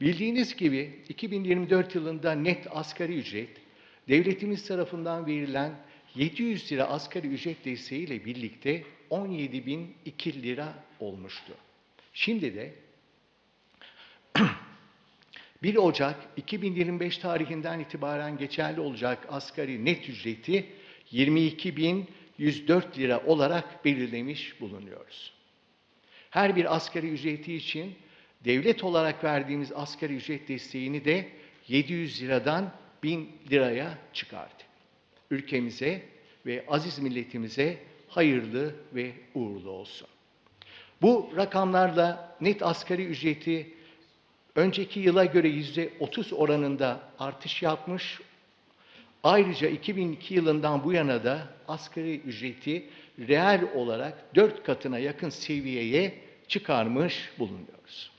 Bildiğiniz gibi 2024 yılında net asgari ücret devletimiz tarafından verilen 700 lira asgari ücret desteğiyle birlikte 17.002 lira olmuştu. Şimdi de 1 Ocak 2025 tarihinden itibaren geçerli olacak asgari net ücreti 22.104 lira olarak belirlemiş bulunuyoruz. Her bir asgari ücreti için devlet olarak verdiğimiz asgari ücret desteğini de 700 liradan 1000 liraya çıkardı. Ülkemize ve aziz milletimize hayırlı ve uğurlu olsun. Bu rakamlarla net asgari ücreti önceki yıla göre yüzde 30 oranında artış yapmış. Ayrıca 2002 yılından bu yana da asgari ücreti reel olarak 4 katına yakın seviyeye çıkarmış bulunuyoruz.